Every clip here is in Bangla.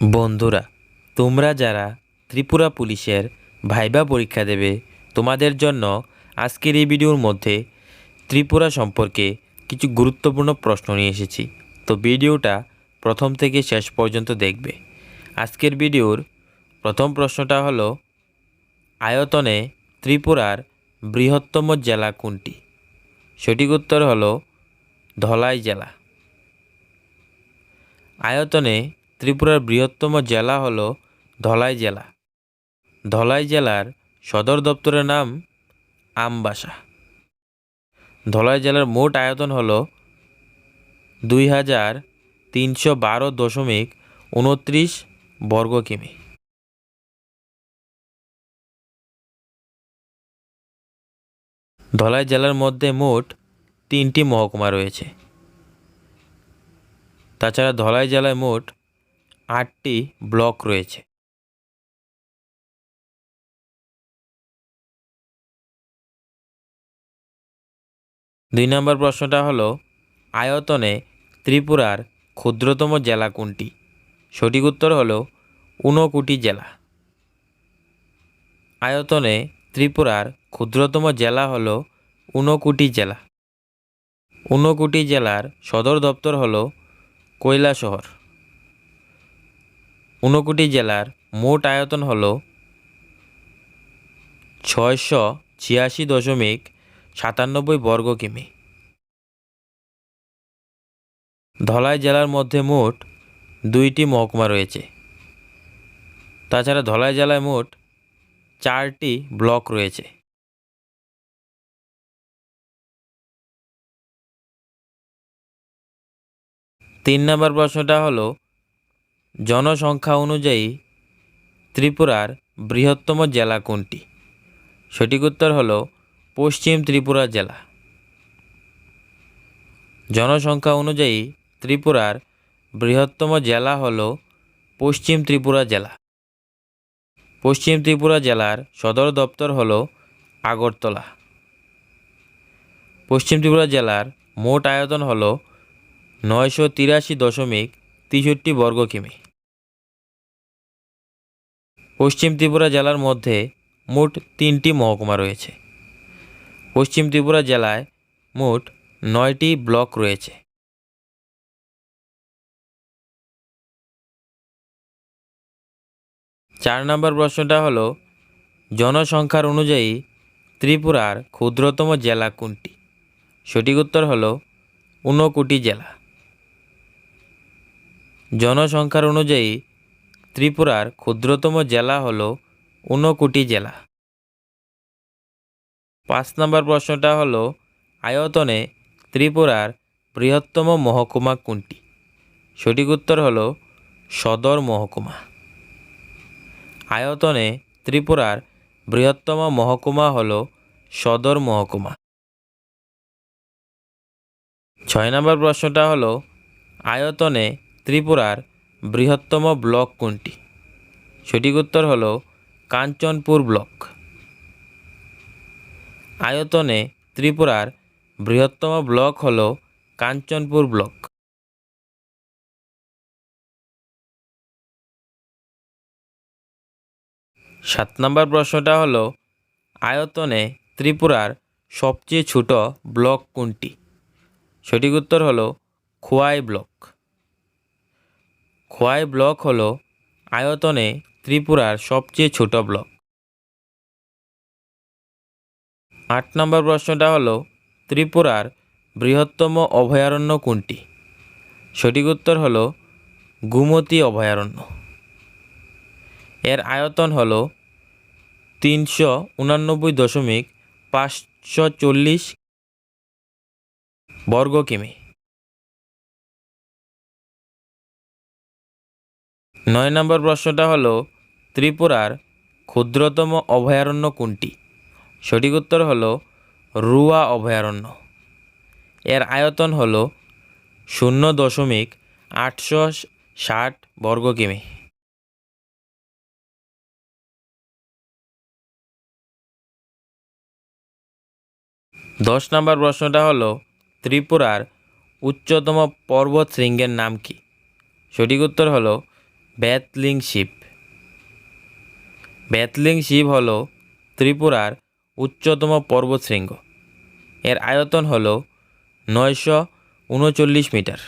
বন্ধুরা, তোমরা যারা ত্রিপুরা পুলিশের ভাইবা পরীক্ষা দেবে, তোমাদের জন্য আজকের এই ভিডিওর মধ্যে ত্রিপুরা সম্পর্কে কিছু গুরুত্বপূর্ণ প্রশ্ন নিয়ে এসেছি। তো ভিডিওটা প্রথম থেকে শেষ পর্যন্ত দেখবে। আজকের ভিডিওর প্রথম প্রশ্নটা হলো, আয়তনে ত্রিপুরার বৃহত্তম জেলা কোনটি? সঠিক উত্তর হলো ধলাই জেলা। আয়তনে ত্রিপুরার বৃহত্তম জেলা হল ধলাই জেলা। ধলাই জেলার সদর দপ্তরের নাম আমবাসা। ধলাই জেলার মোট আয়তন হল দুই হাজার তিনশো বারো দশমিক উনত্রিশ বর্গ কিমি। ধলাই জেলার মধ্যে মোট তিনটি মহকুমা রয়েছে। তাছাড়া ধলাই জেলায় মোট আটটি ব্লক রয়েছে। দুই নম্বর প্রশ্নটা হলো, আয়তনে ত্রিপুরার ক্ষুদ্রতম জেলা কোনটি? সঠিক উত্তর হলো, ঊনকোটি জেলা। আয়তনে ত্রিপুরার ক্ষুদ্রতম জেলা হল ঊনকোটি জেলা। ঊনকোটি জেলার সদর দপ্তর হলো কৈলাসহর। ঊনকোটি জেলার মোট আয়তন হল ছয়শো ছিয়াশি দশমিক সাতানব্বই বর্গ কিমি। ধলাই জেলার মধ্যে মোট দুইটি মহকুমা রয়েছে। তাছাড়া ধলাই জেলায় মোট চারটি ব্লক রয়েছে। তিন নম্বর প্রশ্নটা হলো জনসংখ্যা অনুযায়ী ত্রিপুরার বৃহত্তম জেলা কোনটি? সঠিক উত্তর হলো পশ্চিম ত্রিপুরা জেলা। জনসংখ্যা অনুযায়ী ত্রিপুরার বৃহত্তম জেলা হল পশ্চিম ত্রিপুরা জেলা। পশ্চিম ত্রিপুরা জেলার সদর দপ্তর হল আগরতলা। পশ্চিম ত্রিপুরা জেলার মোট আয়তন হল নয়শো তিরাশি দশমিক তেষট্টি বর্গ কিমি। পশ্চিম ত্রিপুরা জেলার মধ্যে মোট তিনটি মহকুমা রয়েছে। পশ্চিম ত্রিপুরা জেলায় মোট নয়টি ব্লক রয়েছে। চার নম্বর প্রশ্নটা হলো, জনসংখ্যার অনুযায়ী ত্রিপুরার ক্ষুদ্রতম জেলা কোনটি? সঠিক উত্তর হলো, ঊনকোটি জেলা। জনসংখ্যার অনুযায়ী ত্রিপুরার ক্ষুদ্রতম জেলা হল ঊনকোটি জেলা। পাঁচ নম্বর প্রশ্নটা হল, আয়তনে ত্রিপুরার বৃহত্তম মহকুমা কোনটি? সঠিক উত্তর হল, সদর মহকুমা। আয়তনে ত্রিপুরার বৃহত্তম মহকুমা হল সদর মহকুমা। ছয় নম্বর প্রশ্নটা হলো, আয়তনে ত্রিপুরার বৃহত্তম ব্লক কোনটি? সঠিক উত্তর হল কাঞ্চনপুর ব্লক। আয়তনে ত্রিপুরার বৃহত্তম ব্লক হল কাঞ্চনপুর ব্লক। সাত নম্বর প্রশ্নটা হল, আয়তনে ত্রিপুরার সবচেয়ে ছোট ব্লক কোনটি? সঠিক উত্তর হলো খোয়াই ব্লক। খোয়াই ব্লক হল আয়তনে ত্রিপুরার সবচেয়ে ছোট ব্লক। আট নম্বর প্রশ্নটা হলো, ত্রিপুরার বৃহত্তম অভয়ারণ্য কোনটি? সঠিক উত্তর হল, গুমতি অভয়ারণ্য। এর আয়তন হল তিনশো উনানব্বই দশমিক পাঁচশো চল্লিশ বর্গ কিমি। নয় নম্বর প্রশ্নটা হলো, ত্রিপুরার ক্ষুদ্রতম অভয়ারণ্য কোনটি? সঠিক উত্তর হলো, রুয়া অভয়ারণ্য। এর আয়তন হলো শূন্য দশমিক আটশো ষাট বর্গ কিমি। দশ নম্বর প্রশ্নটা হলো, ত্রিপুরার উচ্চতম পর্বত শৃঙ্গের নাম কি? সঠিক উত্তর হলো ব্যাতলিং শিপ ব্যাথলিং শিপ হল ত্রিপুরার উচ্চতম পর্বতশৃঙ্গ। এর আয়তন হল নয়শো উনচল্লিশ মিটার।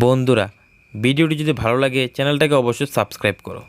বন্ধুরা, ভিডিওটি যদি ভালো লাগে, চ্যানেলটাকে অবশ্যই সাবস্ক্রাইব করো।